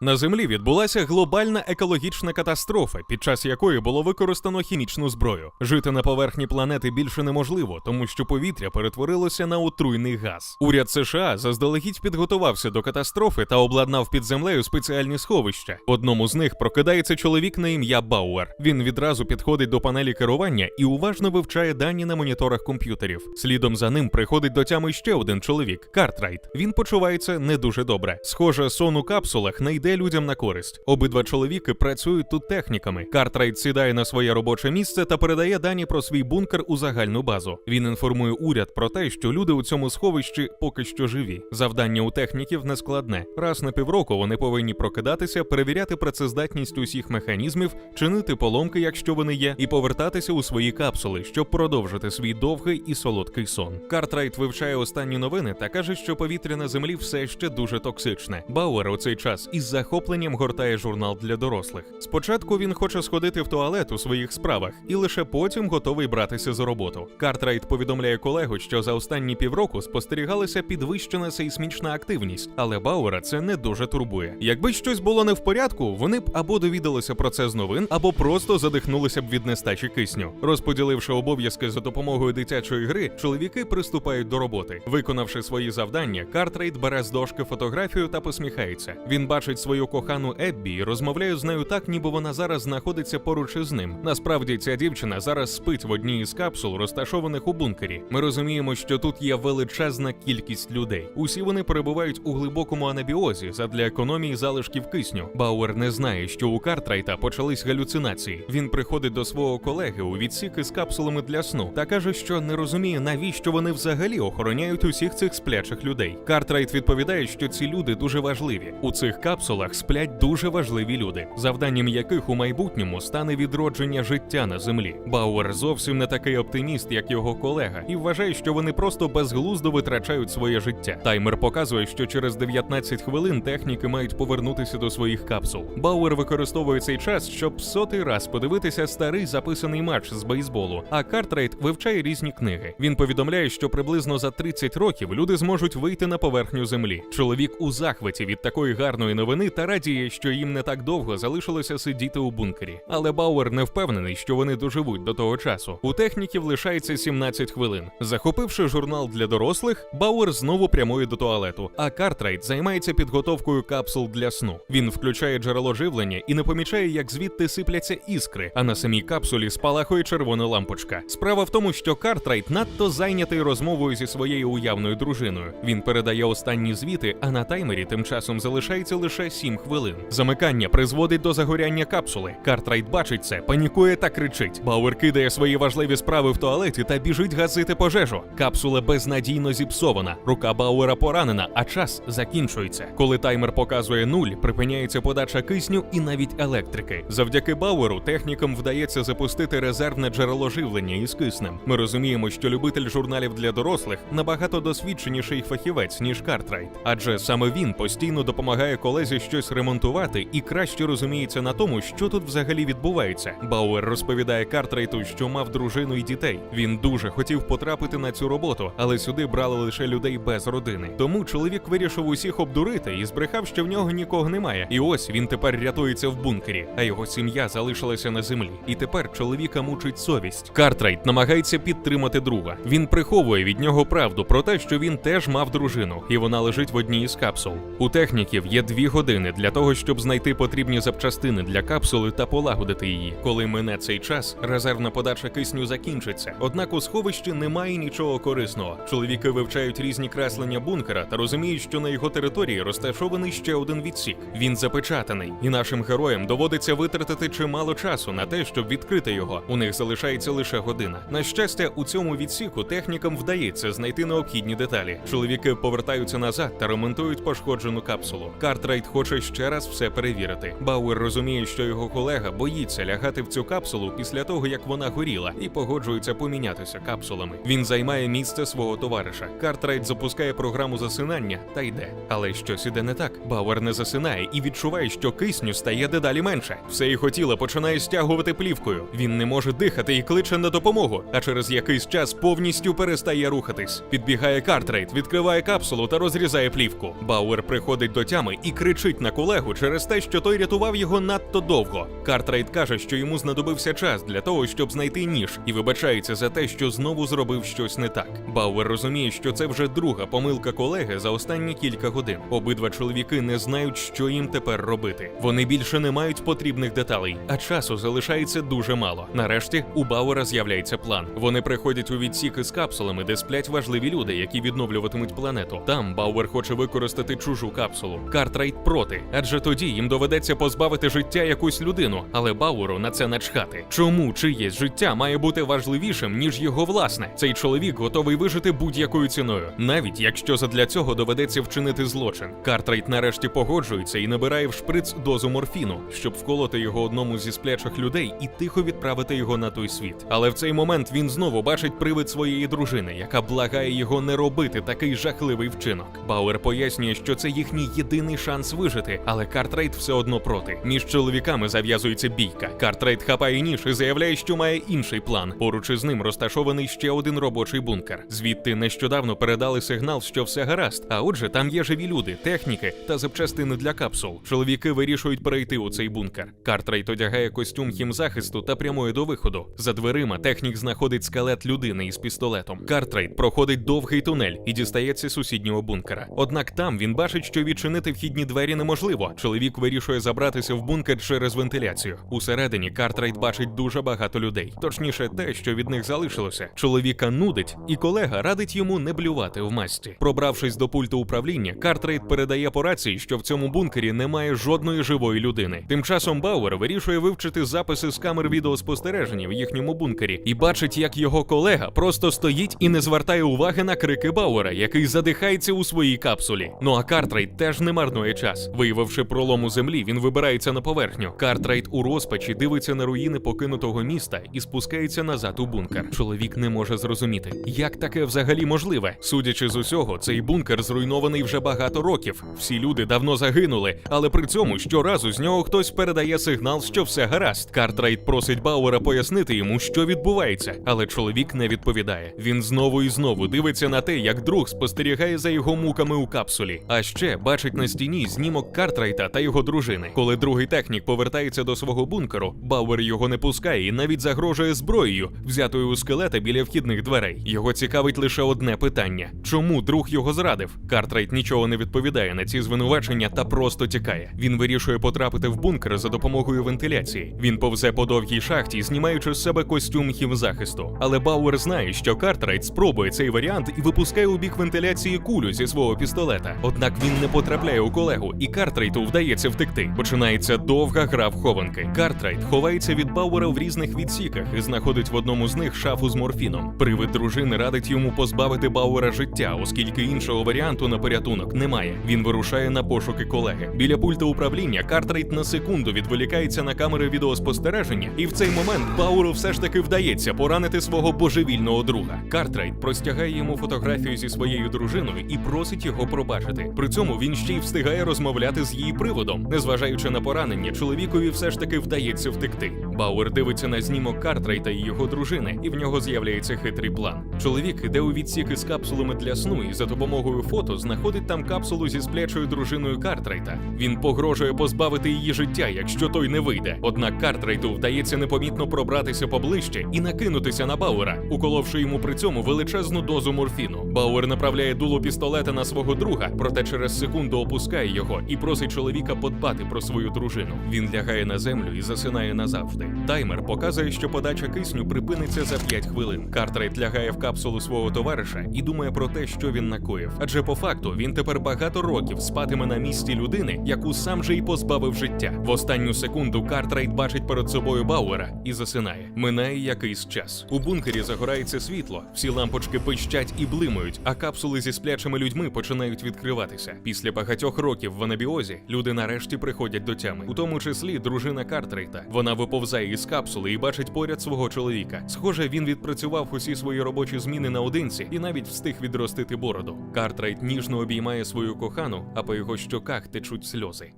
На землі відбулася глобальна екологічна катастрофа, під час якої було використано хімічну зброю. Жити на поверхні планети більше неможливо, тому що повітря перетворилося на отруйний газ. Уряд США заздалегідь підготувався до катастрофи та обладнав під землею спеціальні сховища. В одному з них прокидається чоловік на ім'я Бауер. Він відразу підходить до панелі керування і уважно вивчає дані на моніторах комп'ютерів. Слідом за ним приходить до тями ще один чоловік Картрайт. Він почувається не дуже добре. Схоже, сон у капсулах не йде людям на користь. Обидва чоловіки працюють тут техніками. Картрайт сідає на своє робоче місце та передає дані про свій бункер у загальну базу. Він інформує уряд про те, що люди у цьому сховищі поки що живі. Завдання у техніків не складне. Раз на півроку вони повинні прокидатися, перевіряти працездатність усіх механізмів, чинити поломки, якщо вони є, і повертатися у свої капсули, щоб продовжити свій довгий і солодкий сон. Картрайт вивчає останні новини та каже, що повітря на землі все ще дуже токсичне. Бауер у цей час із захопленням гортає журнал для дорослих. Спочатку він хоче сходити в туалет у своїх справах і лише потім готовий братися за роботу. Картрайт повідомляє колегу, що за останні півроку спостерігалася підвищена сейсмічна активність, але Бауера це не дуже турбує. Якби щось було не в порядку, вони б або довідалися про це з новин, або просто задихнулися б від нестачі кисню. Розподіливши обов'язки за допомогою дитячої гри, чоловіки приступають до роботи. Виконавши свої завдання, Картрайт бере з дошки фотографію та посміхається. Він бачить свою кохану Еббі і розмовляє з нею так, ніби вона зараз знаходиться поруч із ним. Насправді ця дівчина зараз спить в одній із капсул, розташованих у бункері. Ми розуміємо, що тут є величезна кількість людей. Усі вони перебувають у глибокому анабіозі задля економії залишків кисню. Бауер не знає, що у Картрайта почались галюцинації. Він приходить до свого колеги у відсік із капсулами для сну та каже, що не розуміє, навіщо вони взагалі охороняють усіх цих сплячих людей. Картрайт відповідає, що ці люди дуже важливі. У цих капсулах сплять дуже важливі люди, завданням яких у майбутньому стане відродження життя на землі. Бауер зовсім не такий оптиміст, як його колега, і вважає, що вони просто безглуздо витрачають своє життя. Таймер показує, що через 19 хвилин техніки мають повернутися до своїх капсул. Бауер використовує цей час, щоб сотий раз подивитися старий записаний матч з бейсболу. А Картрайт вивчає різні книги. Він повідомляє, що приблизно за 30 років люди зможуть вийти на поверхню землі. Чоловік у захваті від такої гарної новини та радіє, що їм не так довго залишилося сидіти у бункері. Але Бауер не впевнений, що вони доживуть до того часу. У техніків лишається 17 хвилин. Захопивши журнал для дорослих, Бауер знову прямує до туалету. А Картрайт займається підготовкою капсул для сну. Він включає джерело живлення і не помічає, як звідти сипляться іскри, а на самій капсулі спалахує червона лампочка. Справа в тому, що Картрайт надто зайнятий розмовою зі своєю уявною дружиною. Він передає останні звіти, а на таймері тим часом залишається лише 7 хвилин. Замикання призводить до загоряння капсули. Картрайт бачить це, панікує та кричить. Бауер кидає свої важливі справи в туалеті та біжить гасити пожежу. Капсула безнадійно зіпсована. Рука Бауера поранена, а час закінчується. Коли таймер показує нуль, припиняється подача кисню і навіть електрики. Завдяки Бауеру технікам вдається запустити резервне джерело живлення із киснем. Ми розуміємо, що любитель журналів для дорослих набагато досвідченіший фахівець ніж Картрайт, адже саме він постійно допомагає колезі щось ремонтувати і краще розуміється на тому, що тут взагалі відбувається. Бауер розповідає Картрайту, що мав дружину і дітей. Він дуже хотів потрапити на цю роботу, але сюди брали лише людей без родини. Тому чоловік вирішив усіх обдурити і збрехав, що в нього нікого немає. І ось він тепер рятується в бункері, а його сім'я залишилася на землі. І тепер чоловіка мучить совість. Картрайт намагається підтримати друга. Він приховує від нього правду про те, що він теж мав дружину, і вона лежить в одній із капсул. У техніків є дві години для того, щоб знайти потрібні запчастини для капсули та полагодити її. Коли мине цей час, резервна подача кисню закінчиться. Однак у сховищі немає нічого корисного. Чоловіки вивчають різні креслення бункера та розуміють, що на його території розташований ще один відсік. Він запечатаний, і нашим героям доводиться витратити чимало часу на те, щоб відкрити його. У них залишається лише година. На щастя, у цьому відсіку технікам вдається знайти необхідні деталі. Чоловіки повертаються назад та ремонтують пошкоджену капсулу. Картрайт хоче ще раз все перевірити. Бауер розуміє, що його колега боїться лягати в цю капсулу після того, як вона горіла, і погоджується помінятися капсулами. Він займає місце свого товариша. Картрайт запускає програму засинання та йде. Але щось іде не так. Бауер не засинає і відчуває, що кисню стає дедалі менше. Все його тіло починає стягувати плівкою. Він не може дихати і кличе на допомогу, а через якийсь час повністю перестає рухатись. Підбігає Картрайт, відкриває капсулу та розрізає плівку. Бауер приходить до тями і кричить кричить на колегу через те, що той рятував його надто довго. Картрайт каже, що йому знадобився час для того, щоб знайти ніж, і вибачається за те, що знову зробив щось не так. Бауер розуміє, що це вже друга помилка колеги за останні кілька годин. Обидва чоловіки не знають, що їм тепер робити. Вони більше не мають потрібних деталей, а часу залишається дуже мало. Нарешті у Бауера з'являється план. Вони приходять у відсіки з капсулами, де сплять важливі люди, які відновлюватимуть планету. Там Бауер хоче використати чужу капсулу. Картрайт проти, адже тоді їм доведеться позбавити життя якусь людину, але Бауеру на це начхати. Чому чиєсь життя має бути важливішим ніж його власне? Цей чоловік готовий вижити будь-якою ціною, навіть якщо задля цього доведеться вчинити злочин. Картрайт нарешті погоджується і набирає в шприц дозу морфіну, щоб вколоти його одному зі сплячих людей і тихо відправити його на той світ. Але в цей момент він знову бачить привид своєї дружини, яка благає його не робити такий жахливий вчинок. Бауер пояснює, що це їхній єдиний шанс вижити, але Картрайт все одно проти. Між чоловіками зав'язується бійка. Картрайт хапає ніж і заявляє, що має інший план. Поруч із ним розташований ще один робочий бункер. Звідти нещодавно передали сигнал, що все гаразд. А отже, там є живі люди, техніки та запчастини для капсул. Чоловіки вирішують перейти у цей бункер. Картрайт одягає костюм хімзахисту та прямує до виходу. За дверима технік знаходить скелет людини із пістолетом. Картрайт проходить довгий тунель і дістається сусіднього бункера. Однак там він бачить, що відчинити вхідні двері неможливо. Чоловік вирішує забратися в бункер через вентиляцію. Усередині Картрайт бачить дуже багато людей, точніше, те, що від них залишилося. Чоловіка нудить, і колега радить йому не блювати в масті. Пробравшись до пульту управління, Картрайт передає по рації, що в цьому бункері немає жодної живої людини. Тим часом Бауер вирішує вивчити записи з камер відеоспостереження в їхньому бункері і бачить, як його колега просто стоїть і не звертає уваги на крики Бауера, який задихається у своїй капсулі. Ну а Картрайт теж не марнує час. Виявивши пролом у землі, він вибирається на поверхню. Картрайт у розпачі дивиться на руїни покинутого міста і спускається назад у бункер. Чоловік не може зрозуміти, як таке взагалі можливе. Судячи з усього, цей бункер зруйнований вже багато років. Всі люди давно загинули, але при цьому щоразу з нього хтось передає сигнал, що все гаразд. Картрайт просить Бауера пояснити йому, що відбувається, але чоловік не відповідає. Він знову і знову дивиться на те, як друг спостерігає за його муками у капсулі. А ще бачить на стіні знімок Картрайта та його дружини. Коли другий технік повертається до свого бункеру, Бауер його не пускає і навіть загрожує зброєю, взятою у скелета біля вхідних дверей. Його цікавить лише одне питання: чому друг його зрадив? Картрайт нічого не відповідає на ці звинувачення та просто тікає. Він вирішує потрапити в бункер за допомогою вентиляції. Він повзе по довгій шахті, знімаючи з себе костюм хімзахисту. Але Бауер знає, що Картрайт спробує цей варіант і випускає у бік вентиляції кулю зі свого пістолета. Однак він не потрапляє у колегу, і Картрайту вдається втекти. Починається довга гра в хованки. Картрайт ховається від Бауера в різних відсіках і знаходить в одному з них шафу з морфіном. Привид дружини радить йому позбавити Бауера життя, оскільки іншого варіанту на порятунок немає. Він вирушає на пошуки колеги. Біля пульта управління Картрайт на секунду відволікається на камери відеоспостереження, і в цей момент Бауеру все ж таки вдається поранити свого божевільного друга. Картрайт простягає йому фотографію зі своєю дружиною і просить його пробачити. При цьому він ще й встигає розмовляти з її приводом. Незважаючи на поранення, чоловікові все ж таки вдається втекти. Бауер дивиться на знімок Картрайта і його дружини, і в нього з'являється хитрий план. Чоловік іде у відсіки з капсулами для сну і за допомогою фото знаходить там капсулу зі сплячою дружиною Картрайта. Він погрожує позбавити її життя, якщо той не вийде. Однак Картрайту вдається непомітно пробратися поближче і накинутися на Бауера, уколовши йому при цьому величезну дозу морфіну. Бауер направляє дуло пістолета на свого друга, проте через секунду опускає його і просить чоловіка подбати про свою дружину. Він лягає на землю і засинає назавжди. Таймер показує, що подача кисню припиниться за 5 хвилин. Картрайт лягає в капсулу свого товариша і думає про те, що він накоїв. Адже по факту він тепер багато років спатиме на місці людини, яку сам же й позбавив життя. В останню секунду Картрайт бачить перед собою Бауера і засинає. Минає якийсь час. У бункері загорається світло, всі лампочки пищать і блимають, а капсули зі сплячими людьми починають відкриватися. Після багатьох років анабіозі люди нарешті приходять до тями, у тому числі дружина Картрайта. Вона виповзає із капсули і бачить поряд свого чоловіка. Схоже, він відпрацював усі свої робочі зміни наодинці і навіть встиг відростити бороду. Картрайт ніжно обіймає свою кохану, а по його щоках течуть сльози.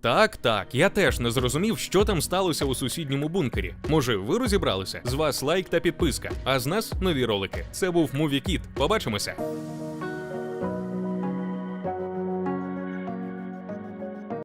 Так, так, я теж не зрозумів, що там сталося у сусідньому бункері. Може, ви розібралися? З вас лайк та підписка, а з нас нові ролики. Це був Муві Кіт. Побачимося.